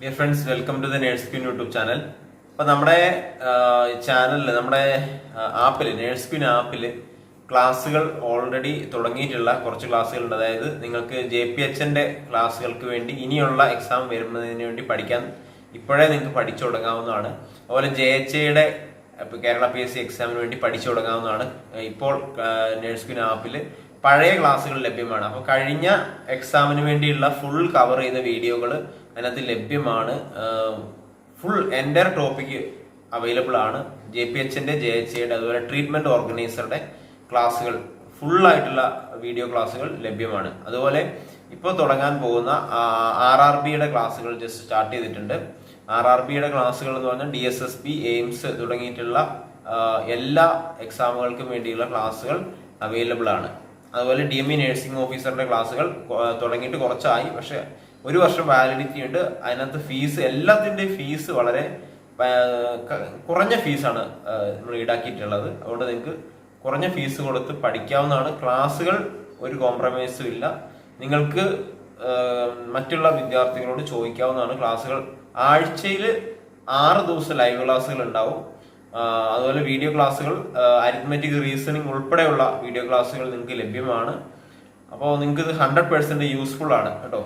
Dear friends welcome to the nurse queen YouTube channel അപ്പോൾ നമ്മുടെ ചാനലിൽ നമ്മുടെ ആപ്പിൽ നേഴ്സ് ക്വീൻ ആപ്പിൽ ക്ലാസ്സുകൾ ഓൾറെഡി തുടങ്ങിയിട്ടുള്ള കുറച്ച് ക്ലാസ്സുകളുണ്ട് അതായത് നിങ്ങൾക്ക് ജെ പി എച്ചിൻ്റെ ക്ലാസ്സുകൾക്ക് വേണ്ടി ഇനിയുള്ള എക്സാം വരുന്നതിന് വേണ്ടി പഠിക്കാൻ ഇപ്പോഴേ നിങ്ങൾക്ക് പഠിച്ചു തുടങ്ങാവുന്നതാണ് അതുപോലെ ജെ എച്ച് എയുടെ കേരള പി എസ് സി എക്സാമിന് വേണ്ടി പഠിച്ചു തുടങ്ങാവുന്നതാണ് ഇപ്പോൾ നേഴ്സ് ക്വീൻ ആപ്പിൽ പഴയ ക്ലാസ്സുകൾ ലഭ്യമാണ് അപ്പോൾ കഴിഞ്ഞ എക്സാമിന് വേണ്ടിയുള്ള ഫുൾ കവർ ചെയ്ത വീഡിയോകൾ അതിനകത്ത് ലഭ്യമാണ് ഫുൾ എൻ്റെ ടോപ്പിക്ക് അവൈലബിൾ ആണ് ജെ പി എച്ചിൻ്റെ ജെ എച്ച് സിയുടെ അതുപോലെ ട്രീറ്റ്മെൻറ്റ് ഓർഗനൈസറുടെ ക്ലാസ്സുകൾ ഫുള്ളായിട്ടുള്ള വീഡിയോ ക്ലാസ്സുകൾ ലഭ്യമാണ് അതുപോലെ ഇപ്പോൾ തുടങ്ങാൻ പോകുന്ന ആർ ആർ ബിയുടെ ക്ലാസ്സുകൾ ജസ്റ്റ് സ്റ്റാർട്ട് ചെയ്തിട്ടുണ്ട് ആർ ആർ ബിയുടെ ക്ലാസ്സുകൾ എന്ന് പറഞ്ഞാൽ D S S B AIIMS തുടങ്ങിയിട്ടുള്ള എല്ലാ എക്സാമുകൾക്കും വേണ്ടിയുള്ള ക്ലാസ്സുകൾ അവൈലബിൾ ആണ് അതുപോലെ ഡി എം ഇ നഴ്സിംഗ് ഓഫീസറുടെ ക്ലാസ്സുകൾ തുടങ്ങിയിട്ട് കുറച്ചായി പക്ഷെ ഒരു വർഷം വാലിഡിറ്റി ഉണ്ട് അതിനകത്ത് ഫീസ് എല്ലാത്തിൻ്റെയും ഫീസ് വളരെ കുറഞ്ഞ ഫീസാണ് നമ്മൾ ഈടാക്കിയിട്ടുള്ളത് അതുകൊണ്ട് നിങ്ങൾക്ക് കുറഞ്ഞ ഫീസ് കൊടുത്ത് പഠിക്കാവുന്നതാണ് ക്ലാസ്സുകൾ ഒരു കോംപ്രമൈസും ഇല്ല നിങ്ങൾക്ക് മറ്റുള്ള വിദ്യാർത്ഥികളോട് ചോദിക്കാവുന്നതാണ് ക്ലാസ്സുകൾ ആഴ്ചയിൽ ആറ് ദിവസം ലൈവ് ക്ലാസ്സുകൾ ഉണ്ടാവും അതുപോലെ വീഡിയോ ക്ലാസ്സുകൾ അരിത്മെറ്റിക് റീസണിങ് ഉൾപ്പെടെയുള്ള വീഡിയോ ക്ലാസ്സുകൾ നിങ്ങൾക്ക് ലഭ്യമാണ് അപ്പോൾ നിങ്ങൾക്ക് ഇത് ഹൺഡ്രഡ് പെർസെൻറ്റ് യൂസ്ഫുൾ ആണ് കേട്ടോ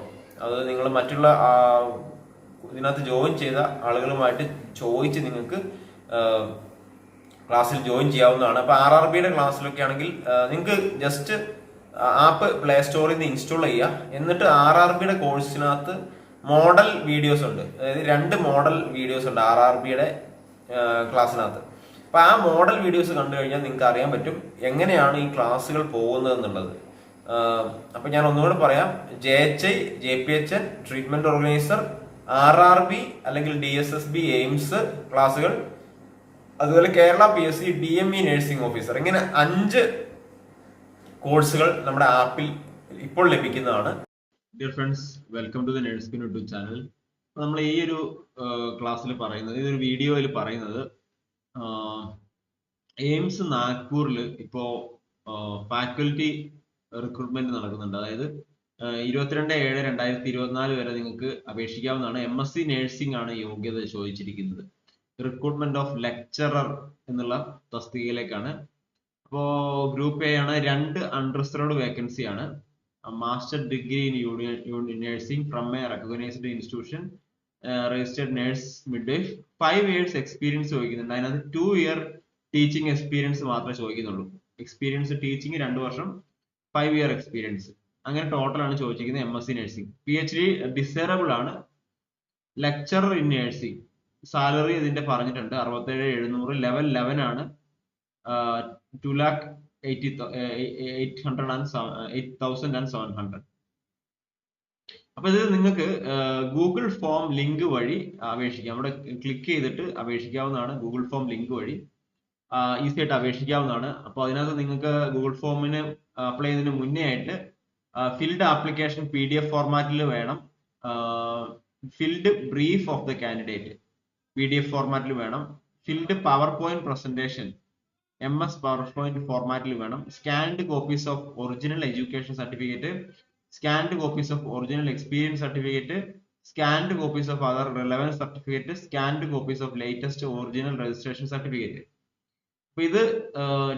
അത് നിങ്ങൾ മറ്റുള്ള ഇതിനകത്ത് ജോയിൻ ചെയ്ത ആളുകളുമായിട്ട് ചോദിച്ച് നിങ്ങൾക്ക് ക്ലാസ്സിൽ ജോയിൻ ചെയ്യാവുന്നതാണ് അപ്പോൾ ആർ ആർ ബിയുടെ ക്ലാസ്സിലൊക്കെ ആണെങ്കിൽ നിങ്ങൾക്ക് ജസ്റ്റ് ആപ്പ് പ്ലേ സ്റ്റോറിൽ നിന്ന് ഇൻസ്റ്റാൾ ചെയ്യുക എന്നിട്ട് ആർ ആർ ബിയുടെ കോഴ്സിനകത്ത് മോഡൽ വീഡിയോസ് ഉണ്ട് അതായത് രണ്ട് മോഡൽ വീഡിയോസ് ഉണ്ട് ആർ ആർ ബിയുടെ ക്ലാസ്സിനകത്ത് അപ്പോൾ ആ മോഡൽ വീഡിയോസ് കണ്ടു കഴിഞ്ഞാൽ നിങ്ങൾക്ക് അറിയാൻ പറ്റും എങ്ങനെയാണ് ഈ ക്ലാസ്സുകൾ പോകുന്നത് എന്നുള്ളത് അപ്പം ഞാൻ ഒന്നുകൂടെ പറയാം J H I J P H N treatment organiser R R B അല്ലെങ്കിൽ D S S B AIIMS ക്ലാസ്സുകൾ അതുപോലെ Kerala P S C D M E nursing officer ഇങ്ങനെ അഞ്ച് കോഴ്സുകൾ നമ്മുടെ ആപ്പിൽ ഇപ്പോൾ ലഭിക്കുന്നതാണ് dear friends welcome to the nurse YouTube channel നമ്മൾ ഈ ഒരു ക്ലാസ്സിൽ പറയുന്നത് ഈ ഒരു വീഡിയോയിൽ പറയുന്നത് എയിംസ് നാഗ്പൂരിൽ ഇപ്പോ ഫാക്കൽറ്റി റിക്രൂട്ട്മെന്റ് നടക്കുന്നുണ്ട് അതായത് ഇരുപത്തിരണ്ട് ഏഴ് രണ്ടായിരത്തി ഇരുപത്തിനാല് വരെ നിങ്ങൾക്ക് അപേക്ഷിക്കാവുന്നതാണ് എം എസ് സി നേഴ്സിംഗ് ആണ് യോഗ്യത ചോദിച്ചിരിക്കുന്നത് റിക്രൂട്ട്മെന്റ് ഓഫ് ലെക്ചറർ എന്നുള്ള തസ്തികയിലേക്കാണ് അപ്പോൾ ഗ്രൂപ്പ് എ ആണ് രണ്ട് അൺറിസ്റ്റേർഡ് വേക്കൻസി ആണ് master degree in union nursing from a recognised institution registered nurse midwife five years experience ചോദിക്കുന്നുണ്ട് അതിനകത്ത് ടു ഇയർ ടീച്ചിങ് എക്സ്പീരിയൻസ് മാത്രമേ ചോദിക്കുന്നുള്ളൂ എക്സ്പീരിയൻസ് ടീച്ചിങ് രണ്ട് വർഷം ഫൈവ് ഇയർ എക്സ്പീരിയൻസ് അങ്ങനെ ടോട്ടലാണ് ചോദിച്ചിരിക്കുന്നത് M S C nursing P H D desirable ആണ് lecturer in nursing salary ഇതിന്റെ പറഞ്ഞിട്ടുണ്ട് അറുപത്തേഴ് എഴുന്നൂറ് ലെവൽ ലെവൻ ആണ് two lakh eighty eight hundred and eight thousand and seven hundred അപ്പൊ ഇത് നിങ്ങൾക്ക് ഗൂഗിൾ ഫോം ലിങ്ക് വഴി അപേക്ഷിക്കാം അവിടെ ക്ലിക്ക് ചെയ്തിട്ട് അപേക്ഷിക്കാവുന്നതാണ് ഗൂഗിൾ ഫോം ലിങ്ക് വഴി ഈസി ആയിട്ട് അപേക്ഷിക്കാവുന്നതാണ് അപ്പോൾ അതിനകത്ത് നിങ്ങൾക്ക് ഗൂഗിൾ ഫോമിന് അപ്ലൈ ചെയ്യുന്നതിന് മുന്നേ ആയിട്ട് filled application P D F ഫോർമാറ്റിൽ വേണം filled brief of the candidate P D F ഫോർമാറ്റിൽ വേണം filled power point presentation M S power point ഫോർമാറ്റിൽ വേണം scanned copies of original education certificate scanned copies of original experience certificate, scanned copies of other relevant certificate, scanned copies of latest original registration certificate. With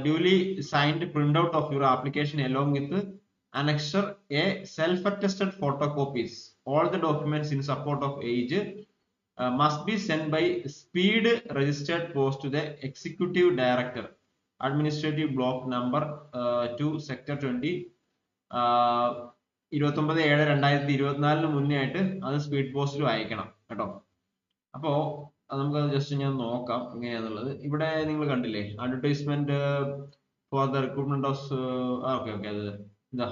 duly signed printout of your application along with annexure A, self-attested photocopies. All the documents in support of age uh, must be sent by speed registered post to the Executive Director, Administrative Block Number uh, 2, Sector 20, uh, ഇരുപത്തൊമ്പത് ഏഴ് രണ്ടായിരത്തി ഇരുപത്തിനാലിന് മുന്നേ ആയിട്ട് അത് speed പോസ്റ്റിലും അയക്കണം കേട്ടോ അപ്പോൾ നമുക്ക് ജസ്റ്റ് ഞാൻ നോക്കാം എങ്ങനെയാന്നുള്ളത് ഇവിടെ നിങ്ങൾ കണ്ടില്ലേ advertisement for the recruitment of okay okay അത് ഇതാ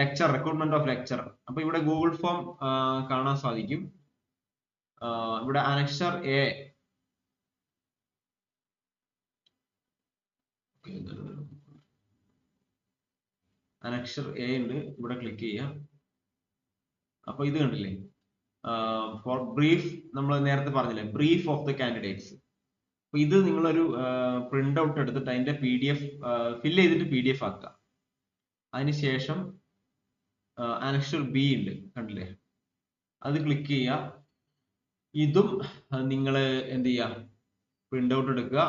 ലെക്ചർ റിക്രൂട്ട്മെന്റ് ഓഫ് ലെക്ചർ അപ്പൊ ഇവിടെ ഗൂഗിൾ ഫോം കാണാൻ സാധിക്കും ഇവിടെ annexure A okay annexure A ഉണ്ട് ഇവിടെ ക്ലിക്ക് ചെയ്യുക അപ്പൊ ഇത് കണ്ടില്ലേ ഫോർ ബ്രീഫ് നമ്മൾ നേരത്തെ പറഞ്ഞില്ലേ ബ്രീഫ് ഓഫ് ദ കാൻഡിഡേറ്റ്സ് അപ്പൊ ഇത് നിങ്ങളൊരു പ്രിന്റ് ഔട്ട് എടുത്തിട്ട് അതിന്റെ പി ഡി എഫ് ഫില്ല് ചെയ്തിട്ട് പി ഡി എഫ് ആക്കുക അതിനുശേഷം അനക്ഷർ ബി ഉണ്ട് കണ്ടില്ലേ അത് ക്ലിക്ക് ചെയ്യുക ഇതും നിങ്ങൾ എന്ത് ചെയ്യുക പ്രിന്റ് ഔട്ട് എടുക്കുക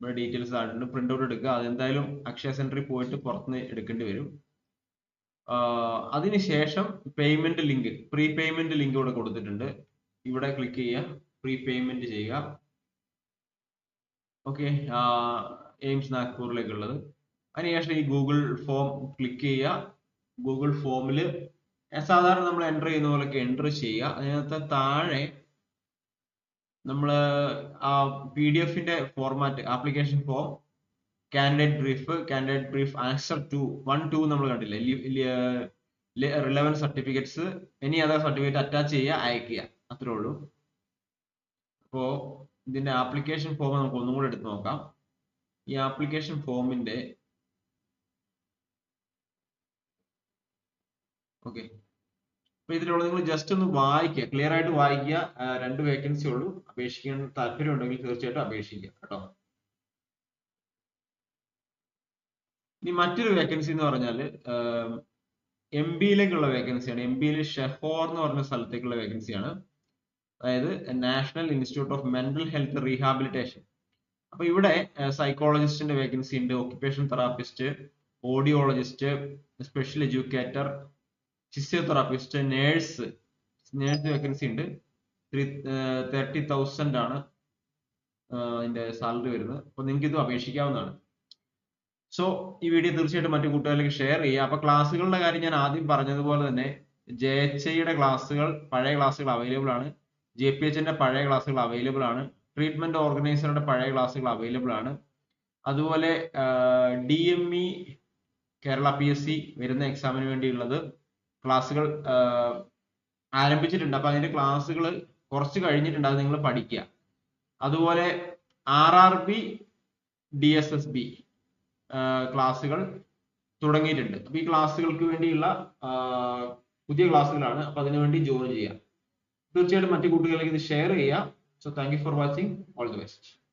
ഇവിടെ ഡീറ്റെയിൽസ് താഴെയുണ്ട് പ്രിന്റ് ഔട്ട് എടുക്കുക അതെന്തായാലും അക്ഷയ സെന്ററിൽ പോയിട്ട് പുറത്തുനിന്ന് എടുക്കേണ്ടി വരും അതിനുശേഷം payment link pre payment link ഇവിടെ കൊടുത്തിട്ടുണ്ട് ഇവിടെ ക്ലിക്ക് ചെയ്യുക പ്രീ പേയ്മെന്റ് ചെയ്യുക ഓക്കെ എയിംസ് നാഗ്പൂരിലേക്കുള്ളത് അതിനുശേഷം ഈ ഗൂഗിൾ ഫോം ക്ലിക്ക് ചെയ്യുക ഗൂഗിൾ ഫോമിൽ സാധാരണ നമ്മൾ എൻ്റർ ചെയ്യുന്ന പോലെയൊക്കെ എൻ്റർ ചെയ്യുക അതിനകത്ത് താഴെ നമ്മൾ പി ഡി എഫിന്റെ format application form candidate brief candidate brief answer two one two നമ്മൾ കണ്ടില്ലേ relevant certificates any other certificate attach ചെയ്യുക അയക്കുക അത്രേ ഉള്ളൂ അപ്പോൾ ഇതിന്റെ ആപ്ലിക്കേഷൻ ഫോം നമുക്ക് ഒന്നും കൂടെ എടുത്ത് നോക്കാം ഈ ആപ്ലിക്കേഷൻ ഫോമിന്റെ ഓക്കെ അപ്പൊ ഇതിലുള്ള നിങ്ങൾ ജസ്റ്റ് ഒന്ന് വായിക്കുക ക്ലിയർ ആയിട്ട് വായിക്കുക രണ്ട് വേക്കൻസി ഉള്ളൂ അപേക്ഷിക്കാൻ താല്പര്യം ഉണ്ടെങ്കിൽ തീർച്ചയായിട്ടും അപേക്ഷിക്കുക കേട്ടോ ഇനി മറ്റൊരു വേക്കൻസി എന്ന് പറഞ്ഞാൽ എം ബിയിലേക്കുള്ള വേക്കൻസിയാണ് എം ബിയിലെ ഷെഫോർ എന്ന് പറഞ്ഞ സ്ഥലത്തേക്കുള്ള വേക്കൻസിയാണ് അതായത് national institute of mental health rehabilitation അപ്പൊ ഇവിടെ സൈക്കോളജിസ്റ്റിന്റെ വേക്കൻസി ഉണ്ട് occupation therapist audiologist special educator physiotherapist nurse nurse vacancy ഉണ്ട് തേർട്ടി തൗസൻഡ് ആണ് അതിൻ്റെ സാലറി വരുന്നത് അപ്പോൾ നിങ്ങൾക്ക് ഇത് അപേക്ഷിക്കാവുന്നതാണ് സോ ഈ വീഡിയോ തീർച്ചയായിട്ടും മറ്റു കൂട്ടുകാരിലേക്ക് ഷെയർ ചെയ്യുക അപ്പോൾ ക്ലാസ്സുകളുടെ കാര്യം ഞാൻ ആദ്യം പറഞ്ഞതുപോലെ തന്നെ ജെ എച്ച് ഐയുടെ ക്ലാസ്സുകൾ പഴയ ക്ലാസ്സുകൾ അവൈലബിൾ ആണ് ജെ പി എച്ചിൻ്റെ പഴയ ക്ലാസ്സുകൾ അവൈലബിൾ ആണ് ട്രീറ്റ്മെന്റ് ഓർഗനൈസറുടെ പഴയ ക്ലാസ്സുകൾ അവൈലബിൾ ആണ് അതുപോലെ D M E Kerala P S C വരുന്ന എക്സാമിന് വേണ്ടിയുള്ളത് ക്ലാസ്സുകൾ ആരംഭിച്ചിട്ടുണ്ട് അപ്പൊ അതിന്റെ ക്ലാസ്സുകൾ കുറച്ച് കഴിഞ്ഞിട്ടുണ്ട് അത് നിങ്ങൾ പഠിക്കുക അതുപോലെ R R B D S S B ക്ലാസ്സുകൾ തുടങ്ങിയിട്ടുണ്ട് അപ്പൊ ഈ ക്ലാസ്സുകൾക്ക് വേണ്ടിയുള്ള പുതിയ ക്ലാസ്സുകളാണ് അപ്പൊ അതിനുവേണ്ടി ജോയിൻ ചെയ്യുക തീർച്ചയായിട്ടും മറ്റു കൂട്ടുകാരിലേക്ക് ഇത് ഷെയർ ചെയ്യുക so thank you for watching all the best